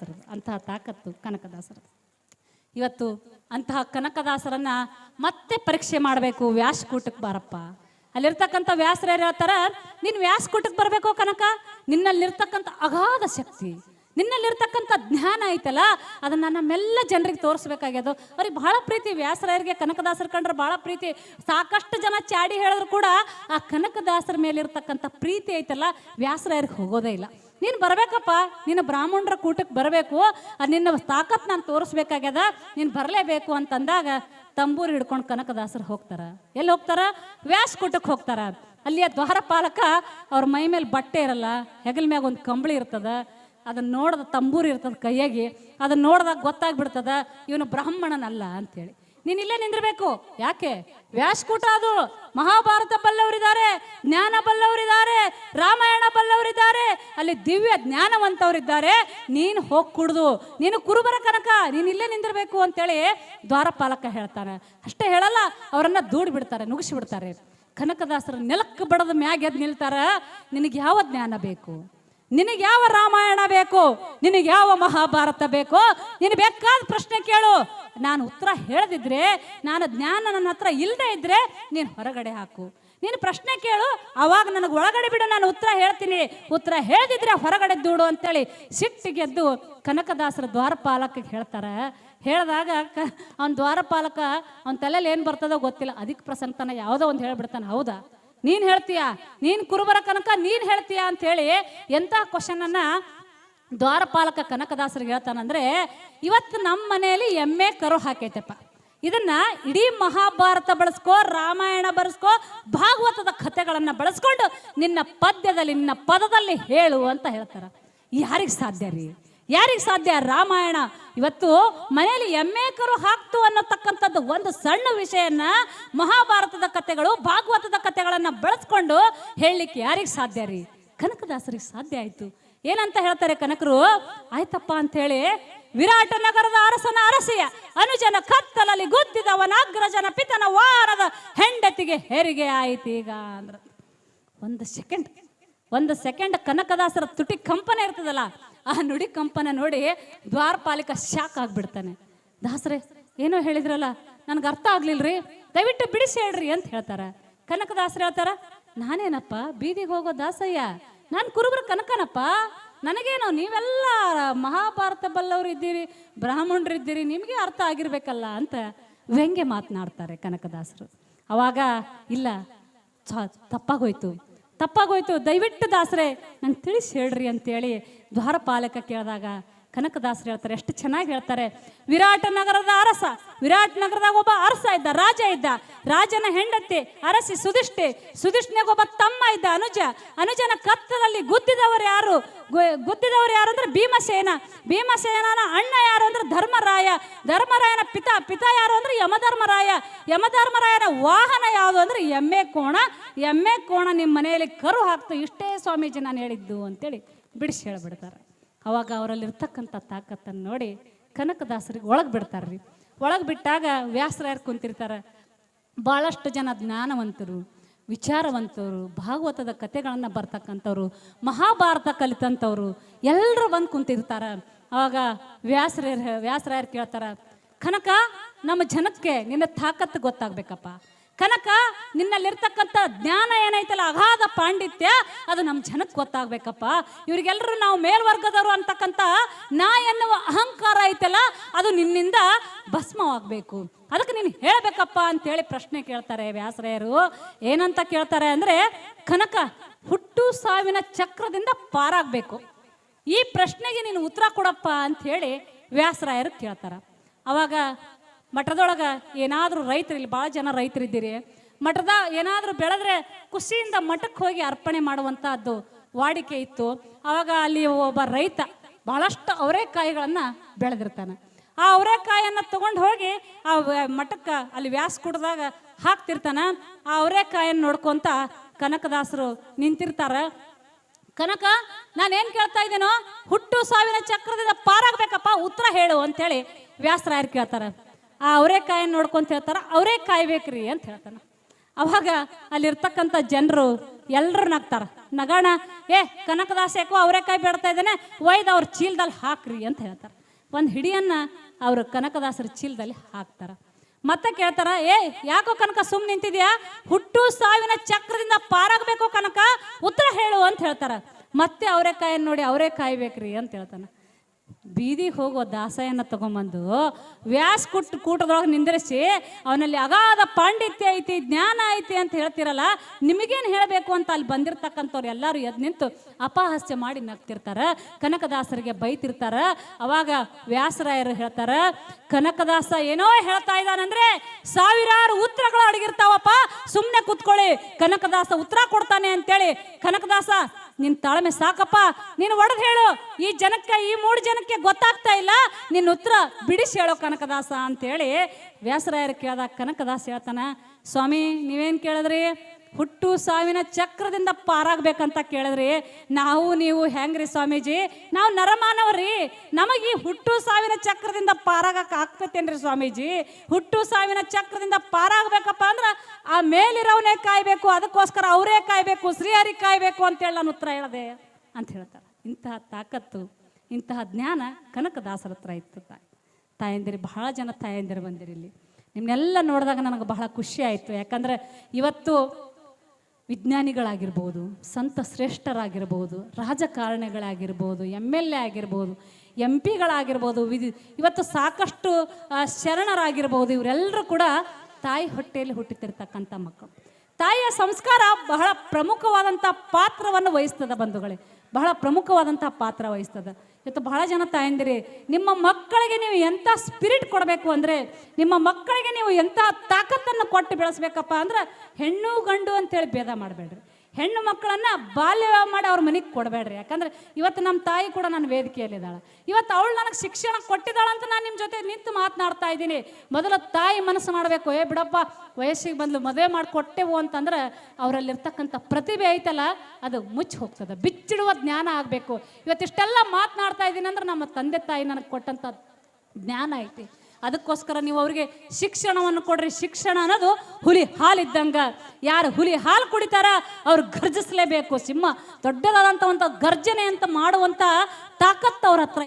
ಕನಕದಾಸರದು ಅಂತಹ ತಾಕತ್ತು ಕನಕದಾಸರದು. ಇವತ್ತು ಅಂತಹ ಕನಕದಾಸರನ್ನ ಮತ್ತೆ ಪರೀಕ್ಷೆ ಮಾಡಬೇಕು ವ್ಯಾಸಕೂಟಕ್ಕೆ ಬಾರಪ್ಪ. ಅಲ್ಲಿರ್ತಕ್ಕಂಥ ವ್ಯಾಸರ ಹೇಳ್ತಾರ, ನೀನು ವ್ಯಾಸಕೂಟಕ್ಕೆ ಬರಬೇಕು ಕನಕ? ನಿನ್ನಲ್ಲಿರ್ತಕ್ಕಂಥ ಅಗಾಧ ಶಕ್ತಿ, ನಿನ್ನಲ್ಲಿರ್ತಕ್ಕಂಥ ಜ್ಞಾನ ಐತಲ್ಲ, ಅದನ್ನ ನಮ್ಮೆಲ್ಲ ಜನರಿಗೆ ತೋರಿಸ್ಬೇಕಾಗ್ಯದು. ಅವ್ರಿಗೆ ಬಹಳ ಪ್ರೀತಿ ವ್ಯಾಸರಾಯರಿಗೆ ಕನಕದಾಸರ ಕಂಡ್ರೆ ಬಹಳ ಪ್ರೀತಿ. ಸಾಕಷ್ಟು ಜನ ಚಾಡಿ ಹೇಳಿದ್ರು ಕೂಡ ಆ ಕನಕದಾಸರ ಮೇಲಿರ್ತಕ್ಕಂಥ ಪ್ರೀತಿ ಐತಲ್ಲ ವ್ಯಾಸರಾಯರಿಗೆ ಹೋಗೋದೇ ಇಲ್ಲ. ನೀನು ಬರಬೇಕಪ್ಪ. ನಿನ್ನ ಬ್ರಾಹ್ಮಣರ ಕೂಟಕ್ಕೆ ಬರಬೇಕು. ಅದು ನಿನ್ನ ತಾಕತ್ ನಾನು ತೋರಿಸ್ಬೇಕಾಗ್ಯದ. ನೀನು ಬರಲೇಬೇಕು ಅಂತಂದಾಗ ತಂಬೂರು ಹಿಡ್ಕೊಂಡು ಕನಕದಾಸರು ಹೋಗ್ತಾರೆ. ಎಲ್ಲಿ ಹೋಗ್ತಾರ? ವ್ಯಾಸ ಕೂಟಕ್ಕೆ ಹೋಗ್ತಾರ. ಅಲ್ಲಿಯ ದ್ವಾರಪಾಲಕ ಅವ್ರ ಮೈ ಮೇಲೆ ಬಟ್ಟೆ ಇರಲ್ಲ, ಹೆಗಲ ಮ್ಯಾಗ ಒಂದು ಕಂಬಳಿ ಇರ್ತದ. ಅದನ್ನ ನೋಡ್ದ ತಂಬೂರು ಇರ್ತದ ಕೈಯಾಗಿ. ಅದನ್ನ ನೋಡ್ದಾಗ ಗೊತ್ತಾಗ್ಬಿಡ್ತದ, ಇವನು ಬ್ರಾಹ್ಮಣನಲ್ಲ ಅಂತೇಳಿ. ನೀನ್ ಇಲ್ಲೇ ನಿಂದಿರ್ಬೇಕು. ಯಾಕೆ? ವ್ಯಾಸಕೂಟ ಅದು ಮಹಾಭಾರತ ಬಲ್ಲವರಿದ್ದಾರೆ, ಜ್ಞಾನ ಬಲ್ಲವರಿದ್ದಾರೆ, ರಾಮಾಯಣ ಬಲ್ಲವರಿದ್ದಾರೆ, ಅಲ್ಲಿ ದಿವ್ಯ ಜ್ಞಾನವಂತವರಿದ್ದಾರೆ. ನೀನು ಹೋಗಿ ಕುಡ್ದು ನೀನು ಕುರುಬರ ಕನಕ ನೀನು ಇಲ್ಲೇ ನಿಂದಿರ್ಬೇಕು ಅಂತೇಳಿ ದ್ವಾರಪಾಲಕ ಹೇಳ್ತಾನೆ. ಅಷ್ಟೇ ಹೇಳಲ್ಲ, ಅವರನ್ನ ದೂಡಿ ಬಿಡ್ತಾರೆ ನುಗ್ಸಿ ಬಿಡ್ತಾರೆ ಕನಕದಾಸರ ನೆಲಕ್ಕೆ ಬಡದ ಮ್ಯಾಗ ಎದ್ದು ನಿಲ್ತಾರ. ನಿನಗೆ ಯಾವ ಜ್ಞಾನ ಬೇಕು? ನಿನಗೆ ಯಾವ ರಾಮಾಯಣ ಬೇಕು? ನಿನಗೆ ಯಾವ ಮಹಾಭಾರತ ಬೇಕು? ನಿನಗೆ ಬೇಕಾದ ಪ್ರಶ್ನೆ ಕೇಳು. ನಾನು ಉತ್ತರ ಹೇಳದಿದ್ರೆ, ನಾನು ಜ್ಞಾನ ನನ್ನ ಹತ್ರ ಇಲ್ಲದೆ ಇದ್ರೆ ನೀನು ಹೊರಗಡೆ ಹಾಕು. ನೀನು ಪ್ರಶ್ನೆ ಕೇಳು, ಅವಾಗ ನನಗೆ ಒಳಗಡೆ ಬಿಡು, ನಾನು ಉತ್ತರ ಹೇಳ್ತೀನಿ. ಉತ್ತರ ಹೇಳದಿದ್ರೆ ಹೊರಗಡೆ ದೂಡು ಅಂತೇಳಿ ಸಿಟ್ಟಿಗೆದ್ದು ಕನಕದಾಸರ ದ್ವಾರಪಾಲಕ ಹೇಳ್ತಾರೆ. ಹೇಳಿದಾಗ ಕ, ಅವ್ನ ದ್ವಾರಪಾಲಕ ಅವನ ತಲೆಯಲ್ಲಿ ಏನು ಬರ್ತದೋ ಗೊತ್ತಿಲ್ಲ. ಅದಕ್ಕೆ ಪ್ರಸಂತನ ಯಾವುದೋ ಒಂದು ಹೇಳ್ಬಿಡ್ತಾನೆ, ಹೌದಾ? ನೀನ್ ಹೇಳ್ತೀಯ? ನೀನ್ ಕುರುಬರ ಕನಕ, ನೀನ್ ಹೇಳ್ತೀಯ ಅಂತ ಹೇಳಿ ಎಂತ ಕ್ವಶನ್ ಅನ್ನ ದ್ವಾರಪಾಲಕ ಕನಕದಾಸರಿಗೆ ಹೇಳ್ತಾನಂದ್ರೆ, ಇವತ್ತು ನಮ್ಮ ಮನೆಯಲ್ಲಿ ಎಮ್ಮೆ ಕರು ಹಾಕೈತೆಪ್ಪ. ಇದನ್ನ ಇಡೀ ಮಹಾಭಾರತ ಬಳಸ್ಕೋ, ರಾಮಾಯಣ ಬಳಸ್ಕೋ, ಭಾಗವತದ ಕಥೆಗಳನ್ನ ಬಳಸ್ಕೊಂಡು ನಿನ್ನ ಪದ್ಯದಲ್ಲಿ, ನಿನ್ನ ಪದದಲ್ಲಿ ಹೇಳು ಅಂತ ಹೇಳ್ತಾರ. ಯಾರಿಗೆ ಸಾಧ್ಯ ರೀ? ಯಾರಿಗೆ ಸಾಧ್ಯ? ರಾಮಾಯಣ. ಇವತ್ತು ಮನೆಯಲ್ಲಿ ಎಮ್ಮೆ ಕರು ಹಾಕ್ತು ಅನ್ನತಕ್ಕಂಥದ್ದು ಒಂದು ಸಣ್ಣ ವಿಷಯನ ಮಹಾಭಾರತದ ಕಥೆಗಳು ಭಾಗವತದ ಕಥೆಗಳನ್ನು ಬಳಸ್ಕೊಂಡು ಹೇಳಲಿಕ್ಕೆ ಯಾರಿಗೆ ಸಾಧ್ಯ ರೀ? ಕನಕದಾಸರಿಗೆ ಸಾಧ್ಯ ಆಯ್ತು. ಏನಂತ ಹೇಳ್ತಾರೆ ಕನಕರು? ಆಯ್ತಪ್ಪ ಅಂತ ಹೇಳಿ ವಿರಾಟ ನಗರದ ಅರಸನ ಅರಸಿಯ ಅನುಜನ ಕತ್ತಲಲ್ಲಿ ಗುದ್ದಿದವನ ಅಗ್ರಜನ ಪಿತನ ವಾರದ ಹೆಂಡತಿಗೆ ಹೆರಿಗೆ ಆಯ್ತು ಈಗ ಅಂದ್ರ. ಒಂದು ಸೆಕೆಂಡ್ ಒಂದು ಸೆಕೆಂಡ್ ಕನಕದಾಸರ ತುಟಿ ಕಂಪನೆ ಇರ್ತದಲ್ಲ ಆ ನುಡಿ ಕಂಪನ ನೋಡಿ ದ್ವಾರಪಾಲಿಕ ಶಾಕ್ ಆಗ್ಬಿಡ್ತಾನೆ. ದಾಸರೇ, ಏನೋ ಹೇಳಿದ್ರಲ್ಲ, ನನಗೆ ಅರ್ಥ ಆಗ್ಲಿಲ್ರಿ? ದಯವಿಟ್ಟು ಬಿಡಿಸಿ ಹೇಳ್ರಿ ಅಂತ ಹೇಳ್ತಾರ. ಕನಕದಾಸರು ಹೇಳ್ತಾರ, ನಾನೇನಪ್ಪ, ಬೀದಿಗೆ ಹೋಗೋ ದಾಸಯ್ಯ, ನಾನು ಕುರುಬ್ರ ಕನಕನಪ್ಪ? ನನಗೇನು, ನೀವೆಲ್ಲ ಮಹಾಭಾರತ ಬಲ್ಲವರು ಇದ್ದೀರಿ ಬ್ರಾಹ್ಮಣರು ಇದ್ದೀರಿ ನಿಮಗೆ ಅರ್ಥ ಆಗಿರ್ಬೇಕಲ್ಲ ಅಂತ ವ್ಯಂಗ್ಯ ಮಾತನಾಡ್ತಾರೆ ಕನಕದಾಸರು ಅವಾಗ, ಇಲ್ಲ ತಪ್ಪಾಗೋಯ್ತು. ತಪ್ಪಾಗೋಯ್ತು. ದಯವಿಟ್ಟು ದಾಸರೇ, ನಂಗೆ ತಿಳಿಸಿ ಹೇಳ್ರಿ ಅಂತೇಳಿ ದ್ವಾರಪಾಲಕ ಕೇಳಿದಾಗ ಕನಕದಾಸರು ಹೇಳ್ತಾರೆ, ಎಷ್ಟು ಚೆನ್ನಾಗಿ ಹೇಳ್ತಾರೆ. ವಿರಾಟ ನಗರದ ಅರಸ, ವಿರಾಟ್ ನಗರದಾಗ ಒಬ್ಬ ಅರಸ ಇದ್ದ, ರಾಜ ಇದ್ದ. ರಾಜನ ಹೆಂಡತಿ, ಅರಸಿ ಸುಧಿಷ್ಠೆ ಒಬ್ಬ ತಮ್ಮ ಇದ್ದ, ಅನುಜ. ಅನುಜನ ಕತ್ತಲಲ್ಲಿ ಗುದ್ದಿದವರು ಯಾರು? ಗುದ್ದಿದವರು ಯಾರು ಅಂದ್ರೆ ಭೀಮಸೇನ. ಭೀಮಸೇನನ ಅಣ್ಣ ಯಾರು ಅಂದ್ರೆ ಧರ್ಮರಾಯ ಧರ್ಮರಾಯನ ಪಿತ ಪಿತ ಯಾರು ಅಂದ್ರೆ ಯಮಧರ್ಮರಾಯ. ಯಮಧರ್ಮರಾಯನ ವಾಹನ ಯಾವುದು ಅಂದ್ರೆ ಎಮ್ಮೆ ಕೋಣ. ಎಮ್ಮೆ ಕೋಣ ನಿಮ್ಮ ಮನೆಯಲ್ಲಿ ಕರು ಹಾಕ್ತು, ಇಷ್ಟೇ ಸ್ವಾಮೀಜಿ ನಾನು ಹೇಳಿದ್ದು ಅಂತೇಳಿ ಬಿಡಿಸಿ ಹೇಳ್ಬಿಡ್ತಾರೆ. ಅವಾಗ ಅವರಲ್ಲಿರ್ತಕ್ಕಂಥ ತಾಕತ್ತನ್ನು ನೋಡಿ ಕನಕದಾಸರಿಗೆ ಒಳಗೆ ಬಿಡ್ತಾರ್ರಿ ಒಳಗೆ ಬಿಟ್ಟಾಗ ವ್ಯಾಸರಾಯರು ಕುಂತಿರ್ತಾರೆ? ಭಾಳಷ್ಟು ಜನ ಜ್ಞಾನವಂತರು, ವಿಚಾರವಂತರು, ಭಾಗವತದ ಕಥೆಗಳನ್ನು ಬರ್ತಕ್ಕಂಥವ್ರು, ಮಹಾಭಾರತ ಕಲಿತಂಥವ್ರು ಎಲ್ಲರೂ ಬಂದು ಕುಂತಿರ್ತಾರ. ಅವಾಗ ವ್ಯಾಸರ ವ್ಯಾಸರಾಯರು ಕೇಳ್ತಾರ, ಕನಕ, ನಮ್ಮ ಜನಕ್ಕೆ ನಿನ್ನ ತಾಕತ್ತು ಗೊತ್ತಾಗ್ಬೇಕಪ್ಪ. ಕನಕ, ನಿನ್ನಲ್ಲಿರ್ತಕ್ಕಂಥ ಜ್ಞಾನ ಏನೈತಲ್ಲ, ಅಗಾಧ ಪಾಂಡಿತ್ಯ, ಅದು ನಮ್ಮ ಜನಕ್ಕೆ ಗೊತ್ತಾಗ್ಬೇಕಪ್ಪ. ಇವ್ರಿಗೆಲ್ಲರೂ ನಾವು ಮೇಲ್ವರ್ಗದವರು ಅಂತಕ್ಕಂಥ ನಾ ಎನ್ನುವ ಅಹಂಕಾರ ಐತಲ್ಲ, ಅದು ನಿನ್ನಿಂದ ಭಸ್ಮವಾಗಬೇಕು. ಅದಕ್ಕೆ ನೀನು ಹೇಳಬೇಕಪ್ಪ ಅಂತೇಳಿ ಪ್ರಶ್ನೆ ಕೇಳ್ತಾರೆ ವ್ಯಾಸರಾಯರು. ಏನಂತ ಕೇಳ್ತಾರೆ ಅಂದರೆ, ಕನಕ ಹುಟ್ಟು ಸಾವಿನ ಚಕ್ರದಿಂದ ಪಾರಾಗಬೇಕು. ಈ ಪ್ರಶ್ನೆಗೆ ನೀನು ಉತ್ತರ ಕೊಡಪ್ಪ ಅಂತ ಹೇಳಿ ವ್ಯಾಸರಾಯರು ಕೇಳ್ತಾರ. ಅವಾಗ ಮಠದೊಳಗ ಏನಾದರೂ ರೈತರು, ಇಲ್ಲಿ ಭಾಳ ಜನ ರೈತರಿದ್ದೀರಿ. ಮಠದ ಏನಾದರೂ ಬೆಳೆದ್ರೆ ಖುಷಿಯಿಂದ ಮಠಕ್ಕೆ ಹೋಗಿ ಅರ್ಪಣೆ ಮಾಡುವಂಥದ್ದು ವಾಡಿಕೆ ಇತ್ತು. ಅವಾಗ ಅಲ್ಲಿ ಒಬ್ಬ ರೈತ ಬಹಳಷ್ಟು ಅವರೆಕಾಯಿಗಳನ್ನು ಬೆಳೆದಿರ್ತಾನೆ. ಆ ಅವರೆಕಾಯನ್ನು ತಗೊಂಡು ಹೋಗಿ ಆ ಮಠಕ್ಕೆ ಅಲ್ಲಿ ವ್ಯಾಸ ಕುಡ್ದಾಗ ಹಾಕ್ತಿರ್ತಾನ. ಆ ಅವರೆಕಾಯನ್ನು ನೋಡ್ಕೊಂತ ಕನಕದಾಸರು ನಿಂತಿರ್ತಾರ. ಕನಕ, ನಾನೇನ್ ಕೇಳ್ತಾ ಇದ್ದೇನೋ, ಹುಟ್ಟು ಸಾವಿನ ಚಕ್ರದಿಂದ ಪಾರಾಗ್ಬೇಕಪ್ಪ, ಉತ್ತರ ಹೇಳು ಅಂತೇಳಿ ವ್ಯಾಸರಾಯರು ಕೇಳ್ತಾರ. ಆ ಅವರೇಕಾಯನ್ನು ನೋಡ್ಕೊಂತ ಹೇಳ್ತಾರ, ಅವರೇ ಕಾಯ್ಬೇಕ್ರಿ ಅಂತ ಹೇಳ್ತಾನ. ಅವಾಗ ಅಲ್ಲಿರ್ತಕ್ಕಂಥ ಜನರು ಎಲ್ಲರೂ ನಗ್ತಾರ ನಗಾಣ, ಏ, ಕನಕದಾಸ ಯಾಕೋ ಅವರೆಕಾಯಿ ಬೇಡ್ತಾ ಇದ್ದಾನೆ, ಒಯ್ದು ಅವ್ರ ಚೀಲದಲ್ಲಿ ಹಾಕ್ರಿ ಅಂತ ಹೇಳ್ತಾರೆ. ಒಂದು ಹಿಡಿಯನ್ನ ಅವರು ಕನಕದಾಸರ ಚೀಲದಲ್ಲಿ ಹಾಕ್ತಾರ. ಮತ್ತೆ ಕೇಳ್ತಾರ, ಏ, ಯಾಕೋ ಕನಕ ಸುಮ್ ನಿಂತಿದ್ಯಾ? ಹುಟ್ಟು ಸಾವಿನ ಚಕ್ರದಿಂದ ಪಾರಾಗಬೇಕು ಕನಕ ಉತ್ತರ ಹೇಳು ಅಂತ ಹೇಳ್ತಾರ. ಮತ್ತೆ ಅವರೆಕಾಯನ್ನು ನೋಡಿ ಅವರೇ ಕಾಯ್ಬೇಕ್ರಿ ಅಂತ ಹೇಳ್ತಾನ. ಬೀದಿಗೆ ಹೋಗೋ ದಾಸಯನ್ನ ತಗೊಂಬಂದು ವ್ಯಾಸ್ ಕುಟ್ ಕೂಟದೊಳಗೆ ನಿಂದಿರಿಸಿ ಅವನಲ್ಲಿ ಅಗಾಧ ಪಾಂಡಿತ್ಯ ಐತಿ, ಜ್ಞಾನ ಐತಿ ಅಂತ ಹೇಳ್ತಿರಲ್ಲ, ನಿಮಗೇನು ಹೇಳಬೇಕು ಅಂತ ಅಲ್ಲಿ ಬಂದಿರ್ತಕ್ಕಂಥವ್ರು ಎಲ್ಲರೂ ಎದ್ದು ನಿಂತು ಅಪಹಾಸ್ಯ ಮಾಡಿ ನಗ್ತಿರ್ತಾರೆ, ಕನಕದಾಸರಿಗೆ ಬೈತಿರ್ತಾರ, ಅವಾಗ ವ್ಯಾಸರಾಯರು ಹೇಳ್ತಾರ, ಕನಕದಾಸ ಏನೋ ಹೇಳ್ತಾ ಇದ್ದಾನಂದ್ರೆ ಸಾವಿರಾರು ಉತ್ತರಗಳು ಅಡಗಿರ್ತಾವಪ್ಪ ಸುಮ್ಮನೆ ಕೂತ್ಕೊಳ್ಳಿ, ಕನಕದಾಸ ಉತ್ತರ ಕೊಡ್ತಾನೆ ಅಂತೇಳಿ, ಕನಕದಾಸ ನಿನ್ ತಾಳ್ಮೆ ಸಾಕಪ್ಪ. ನೀನು ಒಡೆದು ಹೇಳು. ಈ ಜನಕ್ಕೆ, ಈ ಮೂರು ಜನಕ್ಕೆ ಗೊತ್ತಾಗ್ತಾ ಇಲ್ಲ. ನಿನ್ನ ಉತ್ತರ ಬಿಡಿಸಿ ಹೇಳೋ ಕನಕದಾಸ ಅಂತೇಳಿ ವ್ಯಾಸರಾಯರು ಕೇಳ್ದ ಕನಕದಾಸ ಹೇಳ್ತಾನ, ಸ್ವಾಮಿ, ನೀವೇನ್ ಕೇಳಿದ್ರಿ? ಹುಟ್ಟು ಸಾವಿನ ಚಕ್ರದಿಂದ ಪಾರಾಗಬೇಕಂತ ಕೇಳಿದ್ರಿ ನಾವು ನೀವು ಹೆಂಗ್ರಿ ಸ್ವಾಮೀಜಿ? ನಾವು ನರಮಾನವ್ರಿ. ನಮಗೆ ಈ ಹುಟ್ಟು ಸಾವಿನ ಚಕ್ರದಿಂದ ಪಾರಾಗಕ್ಕೆ ಆಗ್ತೈತೇನ್ರಿ ಸ್ವಾಮೀಜಿ? ಹುಟ್ಟು ಸಾವಿನ ಚಕ್ರದಿಂದ ಪಾರಾಗಬೇಕಪ್ಪ ಅಂದ್ರೆ ಆ ಮೇಲಿರೋವನೇ ಕಾಯ್ಬೇಕು, ಅದಕ್ಕೋಸ್ಕರ ಅವರೇ ಕಾಯ್ಬೇಕು, ಶ್ರೀಹರಿ ಕಾಯ್ಬೇಕು ಅಂತೇಳಿ ನಾನು ಉತ್ತರ ಹೇಳಿದೆ ಅಂತ ಹೇಳ್ತಾರೆ. ಇಂತಹ ತಾಕತ್ತು, ಇಂತಹ ಜ್ಞಾನ ಕನಕದಾಸರ ಹತ್ರ ಇತ್ತು ತಾಯಿ. ತಾಯಂದಿರಿ, ಬಹಳ ಜನ ತಾಯಂದಿರು ಬಂದಿರಿ ಇಲ್ಲಿ. ನಿಮ್ಮನ್ನೆಲ್ಲ ನೋಡಿದಾಗ ನನಗೆ ಬಹಳ ಖುಷಿ ಆಯಿತು. ಯಾಕಂದ್ರೆ ಇವತ್ತು ವಿಜ್ಞಾನಿಗಳಾಗಿರ್ಬೋದು, ಸಂತ ಶ್ರೇಷ್ಠರಾಗಿರ್ಬೋದು, ರಾಜಕಾರಣಿಗಳಾಗಿರ್ಬೋದು, ಎಂ ಎಲ್ ಎ ಆಗಿರ್ಬೋದು, ಎಂ ಪಿಗಳಾಗಿರ್ಬೋದು, ವಿಧಿ ಇವತ್ತು ಸಾಕಷ್ಟು ಶರಣರಾಗಿರ್ಬೋದು, ಇವರೆಲ್ಲರೂ ಕೂಡ ತಾಯಿ ಹೊಟ್ಟೆಯಲ್ಲಿ ಹುಟ್ಟುತ್ತಿರ್ತಕ್ಕಂಥ ಮಕ್ಕಳು. ತಾಯಿಯ ಸಂಸ್ಕಾರ ಬಹಳ ಪ್ರಮುಖವಾದಂಥ ಪಾತ್ರವನ್ನು ವಹಿಸ್ತದೆ ಬಂಧುಗಳೇ. ಬಹಳ ಪ್ರಮುಖವಾದಂಥ ಪಾತ್ರ ವಹಿಸ್ತದೆ. ಇವತ್ತು ಬಹಳ ಜನ ತಾಯಂದಿರಿ, ನಿಮ್ಮ ಮಕ್ಕಳಿಗೆ ನೀವು ಎಂಥ ಸ್ಪಿರಿಟ್ ಕೊಡಬೇಕು ಅಂದರೆ, ನಿಮ್ಮ ಮಕ್ಕಳಿಗೆ ನೀವು ಎಂಥ ತಾಕತ್ತನ್ನು ಕೊಟ್ಟು ಬೆಳೆಸ್ಬೇಕಪ್ಪ ಅಂದ್ರೆ ಹೆಣ್ಣು ಗಂಡು ಅಂತೇಳಿ ಭೇದ ಮಾಡಬೇಡ್ರಿ. ಹೆಣ್ಣು ಮಕ್ಕಳನ್ನ ಬಾಲ್ಯ ಮಾಡಿ ಅವ್ರ ಮನೆಗೆ ಕೊಡಬೇಡ್ರಿ. ಯಾಕಂದ್ರೆ ಇವತ್ತು ನಮ್ಮ ತಾಯಿ ಕೂಡ ನನ್ನ ವೇದಿಕೆಯಲ್ಲಿದ್ದಾಳೆ. ಇವತ್ತು ಅವಳು ನನಗೆ ಶಿಕ್ಷಣ ಕೊಟ್ಟಿದ್ದಾಳಂತ ನಾನು ಜೊತೆ ನಿಂತು ಮಾತನಾಡ್ತಾ ಇದ್ದೀನಿ. ಮೊದಲು ತಾಯಿ ಮನಸ್ಸು ಮಾಡಬೇಕು. ಏ ಬಿಡಪ್ಪ, ವಯಸ್ಸಿಗೆ ಬಂದು ಮದುವೆ ಮಾಡಿಕೊಟ್ಟೆವು ಅಂತಂದ್ರೆ ಅವರಲ್ಲಿರ್ತಕ್ಕಂಥ ಪ್ರತಿಭೆ ಐತಲ್ಲ, ಅದು ಮುಚ್ಚಿ ಹೋಗ್ತದೆ. ಬಿಚ್ಚಿಡುವ ಜ್ಞಾನ ಆಗಬೇಕು. ಇವತ್ತಿಷ್ಟೆಲ್ಲ ಮಾತನಾಡ್ತಾ ಇದ್ದೀನಿ ಅಂದ್ರೆ ನಮ್ಮ ತಂದೆ ತಾಯಿ ನನಗೆ ಕೊಟ್ಟಂಥ ಜ್ಞಾನ ಐತಿ. ಅದಕ್ಕೋಸ್ಕರ ನೀವು ಅವರಿಗೆ ಶಿಕ್ಷಣವನ್ನು ಕೊಡ್ರಿ. ಶಿಕ್ಷಣ ಅನ್ನೋದು ಹುಲಿ ಹಾಲಿದ್ದಂಗ. ಯಾರು ಹುಲಿ ಹಾಲು ಕುಡಿತಾರ ಅವ್ರು ಗರ್ಜಿಸಲೇಬೇಕು ಸಿಂಹ ದೊಡ್ಡದಾದಂಥ ಒಂದು ಗರ್ಜನೆ ಅಂತ ಮಾಡುವಂಥ ತಾಕತ್ತು ಅವ್ರ ಹತ್ರ